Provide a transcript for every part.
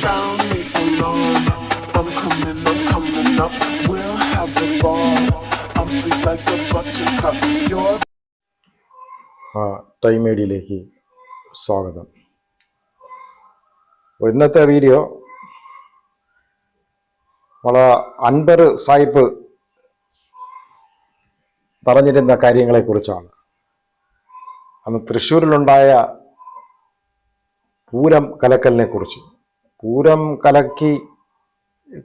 found me alarm. I'm coming, up, coming up. We'll have a ball. I'm sweet like a buttercup. You're time മീഡിയയിലേക്ക് സ്വാഗതം ഇന്നത്തെ video നമ്മളെ അൻപർ സായിപ്പ് പറഞ്ഞിരുന്ന കാര്യങ്ങളെക്കുറിച്ചാണ് അന്ന് തൃശ്ശൂരിലുണ്ടായ പൂരം കലക്കലിനെ കുറിച്ച് പൂരം കലക്കി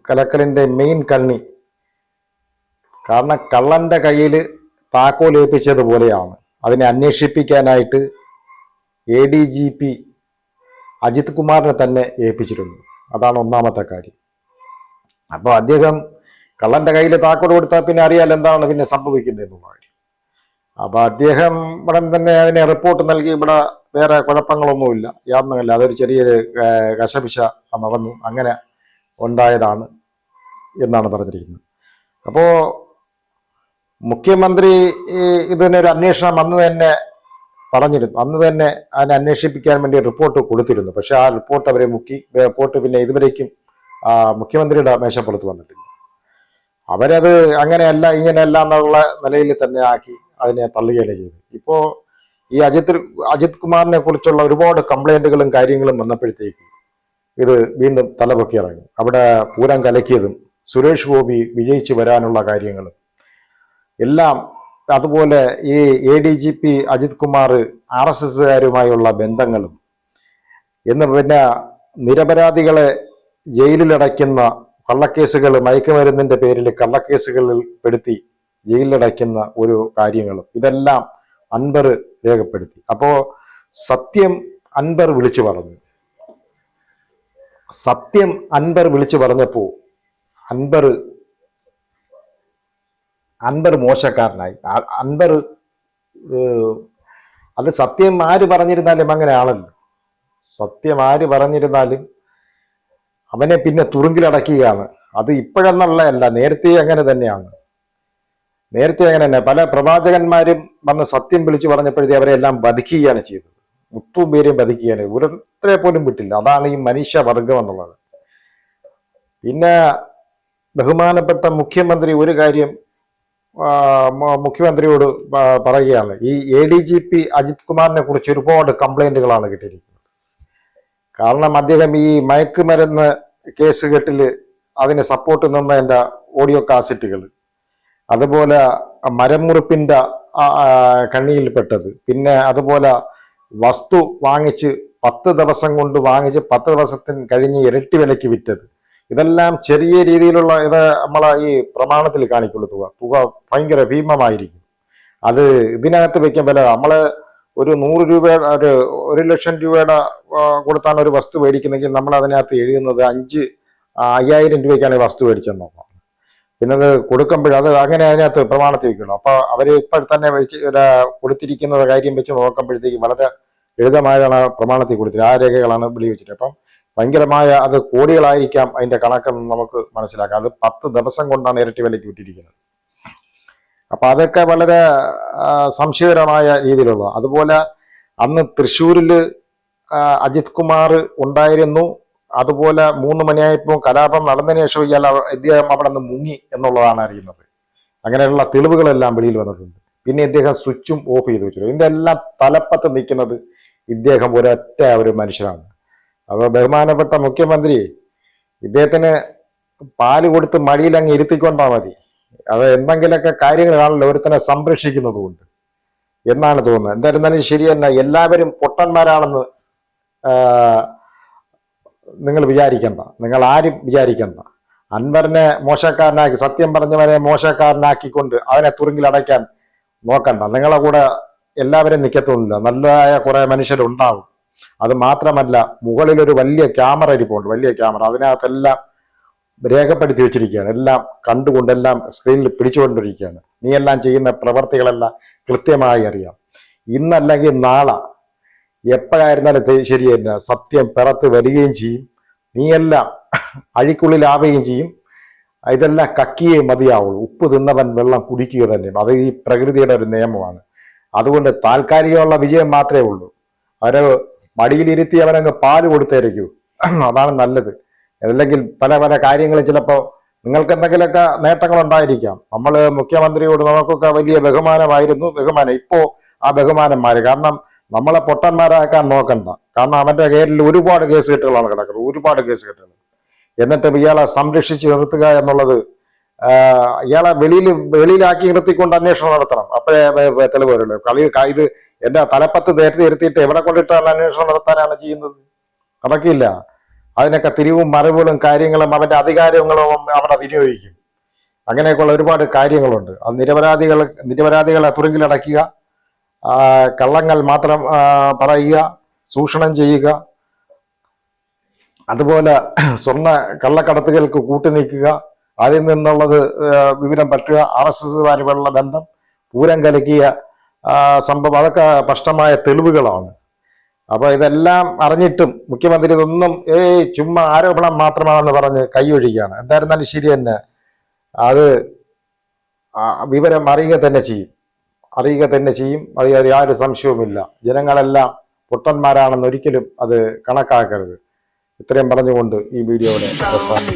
കലക്കലിന്റെ മെയിൻ കണ്ണി. കാരണം കള്ളന്റെ കയ്യിൽ താക്കോൽ ഏൽപ്പിച്ചതുപോലെയാണ് അതിനെ അന്വേഷിപ്പിക്കാനായിട്ട് A D G P Ajith കുമാറിനെ തന്നെ ഏൽപ്പിച്ചിരുന്നു അതാണ് ഒന്നാമത്തെ കാര്യം. അപ്പോൾ അദ്ദേഹം കള്ളന്റെ കയ്യിൽ താക്കോൽ കൊടുത്താൽ പിന്നെ അറിയാൽ എന്താണ് പിന്നെ സംഭവിക്കുന്നത് എന്നുള്ള കാര്യം. അപ്പോൾ അദ്ദേഹം ഇവിടെ തന്നെ അതിനെ റിപ്പോർട്ട് നൽകി. ഇവിടെ വേറെ കുഴപ്പങ്ങളൊന്നുമില്ല. യാതൊന്നുമില്ല. അതൊരു ചെറിയൊരു കശപിശ നടന്നു അങ്ങനെ ഉണ്ടായതാണ് എന്നാണ് പറഞ്ഞിരിക്കുന്നത്. അപ്പോൾ മുഖ്യമന്ത്രി ഇതിനൊരു അന്വേഷണം അന്ന് തന്നെ പറഞ്ഞിരുന്നു. അന്ന് തന്നെ അതിനെ അന്വേഷിപ്പിക്കാൻ വേണ്ടി റിപ്പോർട്ട് കൊടുത്തിരുന്നു. പക്ഷേ ആ റിപ്പോർട്ട് അവരെ മുക്കി റിപ്പോർട്ട് പിന്നെ ഇതുവരേക്കും മുഖ്യമന്ത്രിയുടെ മേശപ്പുറത്ത് വന്നിട്ടില്ല. അവരത് അങ്ങനെയല്ല ഇങ്ങനെയല്ല എന്നുള്ള നിലയിൽ തന്നെ ആക്കി അതിനെ തള്ളുകയാണ് ചെയ്തു ഇപ്പോൾ ഈ അജിത് അജിത് കുമാറിനെ കുറിച്ചുള്ള ഒരുപാട് കംപ്ലൈന്റുകളും കാര്യങ്ങളും വന്നപ്പോഴത്തേക്ക് ഇത് വീണ്ടും തലപൊക്കി ഇറങ്ങി. അവിടെ പൂരം കലക്കിയതും സുരേഷ് ഗോപി വിജയിച്ച് വരാനുള്ള കാര്യങ്ങളും എല്ലാം അതുപോലെ ഈ A D G P Ajith Kumar R S എസുകാരുമായുള്ള ബന്ധങ്ങളും എന്ന് പിന്നെ നിരപരാധികളെ ജയിലിലടയ്ക്കുന്ന കള്ളക്കേസുകൾ മയക്കുമരുന്നിന്റെ പേരിൽ കള്ളക്കേസുകളിൽ പെടുത്തി ജയിലിലടയ്ക്കുന്ന ഒരു കാര്യങ്ങളും. ഇതെല്ലാം അൻവർ രേഖപ്പെടുത്തി. അപ്പോ സത്യം അൻവർ വിളിച്ചു പറഞ്ഞു. സത്യം അൻവർ വിളിച്ചു പറഞ്ഞപ്പോ അൻവർ അൻവർ മോശക്കാരനായി. അൻപർ അത് സത്യം ആര് പറഞ്ഞിരുന്നാലും അങ്ങനെ ആണല്ലോ സത്യം ആര് പറഞ്ഞിരുന്നാലും അവനെ പിന്നെ തുറുങ്കിലടക്കുകയാണ്. അത് ഇപ്പോഴെന്നുള്ളതല്ല നേരത്തെ അങ്ങനെ തന്നെയാണ്. നേരത്തെ അങ്ങനെ തന്നെ പല പ്രവാചകന്മാരും വന്ന് സത്യം വിളിച്ചു പറഞ്ഞപ്പോഴത്തേ അവരെ എല്ലാം വധിക്കുകയാണ് ചെയ്തത്. മുത്തും പേരെയും വധിക്കുകയാണ് ഒരുത്തരെ പോലും വിട്ടില്ല. അതാണ് ഈ മനുഷ്യവർഗം എന്നുള്ളത്. പിന്നെ ബഹുമാനപ്പെട്ട മുഖ്യമന്ത്രി ഒരു കാര്യം മുഖ്യമന്ത്രിയോട് പറയുകയാണ്. ഈ A D G P Ajith കുമാറിനെ കുറിച്ച് ഒരുപാട് കംപ്ലൈന്റുകളാണ് കിട്ടിയിരിക്കുന്നത്. കാരണം അദ്ദേഹം ഈ മയക്കുമരുന്ന് കേസ് കെട്ടിൽ അതിന് സപ്പോർട്ട് നിന്ന എന്റെ ഓഡിയോ കാസറ്റുകൾ അതുപോലെ ആ, കണ്ണിയിൽപ്പെട്ടത് പിന്നെ അതുപോലെ വസ്തു വാങ്ങിച്ച് പത്ത് ദിവസം കൊണ്ട് വാങ്ങിച്ച് പത്ത് ദിവസത്തിന് കഴിഞ്ഞ് ഇരട്ടി വിലയ്ക്ക് വിറ്റത്. ഇതെല്ലാം ചെറിയ രീതിയിലുള്ള ഇത് നമ്മളെ ഈ പ്രമാണത്തിൽ കാണിക്കുള്ളൂ. തുക. തുക ഭയങ്കര ഭീമമായിരിക്കും. അത് ഇതിനകത്ത് വയ്ക്കാൻ വില നമ്മൾ ഒരു നൂറ് രൂപയുടെ ഒരു ഒരു ലക്ഷം രൂപയുടെ കൊടുത്താണ് ഒരു വസ്തു മേടിക്കുന്നെങ്കിൽ നമ്മൾ അതിനകത്ത് എഴുതുന്നത് അഞ്ച് അയ്യായിരം രൂപയ്ക്കാണ് വസ്തു മേടിച്ചെന്നോക്കാം പിന്നെ അത് കൊടുക്കുമ്പോൾ അത് അങ്ങനെ അതിനകത്ത് പ്രമാണത്തിൽ വെക്കുള്ളൂ. അപ്പൊ അവർ ഇപ്പോൾ തന്നെ വെച്ച് കൊടുത്തിരിക്കുന്ന കാര്യം വെച്ച് നോക്കുമ്പോഴത്തേക്ക് വളരെ ലളിതമായാണ് പ്രമാണത്തിൽ കൊടുത്തത് ആ രേഖകളാണ് വിളി വെച്ചിട്ട്. അപ്പം ഭയങ്കരമായ അത് കോടികളായിരിക്കാം അതിന്റെ കണക്കെന്ന് നമുക്ക് മനസ്സിലാക്കാം. അത് പത്ത് ദിവസം കൊണ്ടാണ് ഇരട്ടി വിലയ്ക്ക് വിട്ടിരിക്കുന്നത് അപ്പൊ അതൊക്കെ വളരെ സംശയകരമായ രീതിയിലുള്ള. അതുപോലെ അന്ന് തൃശ്ശൂരിൽ അജിത് കുമാർ ഉണ്ടായിരുന്നു അതുപോലെ മൂന്ന് മണിയായപ്പോൾ കലാപം നടന്നതിന് ശേഷം ഇയാൾ ഇദ്ദേഹം അവിടെ നിന്ന് മുങ്ങി എന്നുള്ളതാണ് അറിയുന്നത്. അങ്ങനെയുള്ള തെളിവുകളെല്ലാം വെളിയിൽ വന്നിട്ടുണ്ട്. പിന്നെ ഇദ്ദേഹം സ്വിച്ചും ഓഫ് ചെയ്ത് വെച്ചു ഇതിന്റെ എല്ലാം തലപ്പത്ത് നിൽക്കുന്നത് ഇദ്ദേഹം ഒരൊറ്റ ഒരു മനുഷ്യനാണ്. അപ്പോൾ ബഹുമാനപ്പെട്ട മുഖ്യമന്ത്രി ഇദ്ദേഹത്തിന് പാൽ കൊടുത്ത് മടിയിൽ അങ്ങ് ഇരുത്തിക്കൊണ്ടാൽ മതി. അത് എന്തെങ്കിലുമൊക്കെ കാര്യങ്ങളാണല്ലോ ഒരുത്തനെ സംരക്ഷിക്കുന്നത് കൊണ്ട് എന്നാണ് തോന്നുന്നത്. എന്തായിരുന്നാലും ശരി തന്നെ എല്ലാവരും പൊട്ടന്മാരാണെന്ന് നിങ്ങൾ വിചാരിക്കണ്ട. നിങ്ങൾ ആരും വിചാരിക്കണ്ട. അൻവറിനെ മോശക്കാരനാക്കി സത്യം പറഞ്ഞവനെ മോശക്കാരനാക്കിക്കൊണ്ട് അവനെ തുറുങ്കിലടയ്ക്കാൻ നോക്കണ്ട. നിങ്ങളെ കൂടെ എല്ലാവരും നിൽക്കത്തൊന്നുമില്ല നല്ലതായ കുറെ മനുഷ്യരുണ്ടാവും. അത് മാത്രമല്ല മുകളിലൊരു വലിയ ക്യാമറ ഇരിപ്പുണ്ട്. വലിയ ക്യാമറ. അതിനകത്തെല്ലാം രേഖപ്പെടുത്തി വെച്ചിരിക്കുകയാണ്. എല്ലാം കണ്ടുകൊണ്ടെല്ലാം സ്ക്രീനിൽ പിടിച്ചുകൊണ്ടിരിക്കുകയാണ്. നീ എല്ലാം ചെയ്യുന്ന പ്രവർത്തികളെല്ലാം കൃത്യമായി അറിയാം. ഇന്നല്ലെങ്കിൽ നാളെ എപ്പോഴായിരുന്നാലും ശരിയല്ല. ശരി സത്യം പിറത്ത് വരികയും ചെയ്യും. നീയെല്ലാം അഴിക്കുള്ളിലാവുകയും ചെയ്യും. ഇതെല്ലാം കക്കിയേ മതിയാവുള്ളൂ. ഉപ്പ് തിന്നവൻ വെള്ളം കുടിക്കുക തന്നെ. അത് ഈ പ്രകൃതിയുടെ ഒരു നിയമമാണ്. അതുകൊണ്ട് താൽക്കാലികമുള്ള വിജയം മാത്രമേ ഉള്ളൂ. അവരെ മടിയിലിരുത്തി അവനങ്ങ് പാൽ കൊടുത്തേരിക്കൂ അതാണ് നല്ലത്. അല്ലെങ്കിൽ പല പല കാര്യങ്ങൾ ചിലപ്പോൾ നിങ്ങൾക്ക് എന്തെങ്കിലുമൊക്കെ നേട്ടങ്ങൾ ഉണ്ടായിരിക്കാം നമ്മൾ മുഖ്യമന്ത്രിയോട് നമുക്കൊക്കെ വലിയ ബഹുമാനമായിരുന്നു. ബഹുമാനം ഇപ്പോൾ ആ ബഹുമാനം മാറി കാരണം നമ്മളെ പൊട്ടന്മാരാക്കാൻ നോക്കണ്ട. കാരണം അവന്റെ പേരിൽ ഒരുപാട് കേസ് കെട്ടുകളാണ് കിടക്കുന്നത്. ഒരുപാട് കേസ് കെട്ടുകൾ. എന്നിട്ടും ഇയാളെ സംരക്ഷിച്ച് നിർത്തുക എന്നുള്ളത് ഇയാളെ വെളിയിൽ വെളിയിലാക്കി നിർത്തിക്കൊണ്ട് അന്വേഷണം നടത്തണം. അപ്പോഴേ തെളിവ് വരുള്ളൂ. കളി ഇത് എന്റെ തലപ്പത്ത് നേരത്തെ ഇരുത്തിയിട്ട് എവിടെ കൊണ്ടിട്ടാണ് അന്വേഷണം നടത്താനാണ് ചെയ്യുന്നത്? നടക്കില്ല അതിനൊക്കെ തിരിവും മറിവുകളും കാര്യങ്ങളും അവന്റെ അധികാരങ്ങളും അവിടെ വിനിയോഗിക്കും. അങ്ങനെയൊക്കെയുള്ള ഒരുപാട് കാര്യങ്ങളുണ്ട്. അത് നിരപരാധികൾ നിരപരാധികളെ തുറുങ്കിലടക്കുക കള്ളങ്ങൾ മാത്രം പറയുക സൂക്ഷണം ചെയ്യുക. അതുപോലെ സ്വർണ കള്ളക്കടത്തുകൾക്ക് കൂട്ടുനിൽക്കുക. അതിൽ നിന്നുള്ളത് വിവരം പറ്റുക. ആർ എസ് എസുമാരുള്ള ബന്ധം പൂരം കലക്കിയ സംഭവം. അതൊക്കെ സ്പഷ്ടമായ തെളിവുകളാണ്. അപ്പോൾ ഇതെല്ലാം അറിഞ്ഞിട്ടും മുഖ്യമന്ത്രി ഇതൊന്നും ഏയ് ചുമ്മാ ആരോപണം മാത്രമാണെന്ന് പറഞ്ഞ് കൈയൊഴിക്കുകയാണ്. എന്തായിരുന്നാലും ശരി തന്നെ. അത് വിവരം അറിയുക തന്നെ ചെയ്യും. അറിയുക തന്നെ ചെയ്യും അത് യാതൊരു സംശയവുമില്ല ജനങ്ങളെല്ലാം പൊട്ടന്മാരാണെന്ന് ഒരിക്കലും അത് കണക്കാക്കരുത് ഇത്രയും പറഞ്ഞുകൊണ്ട് ഈ വീഡിയോയുടെ അവസാനം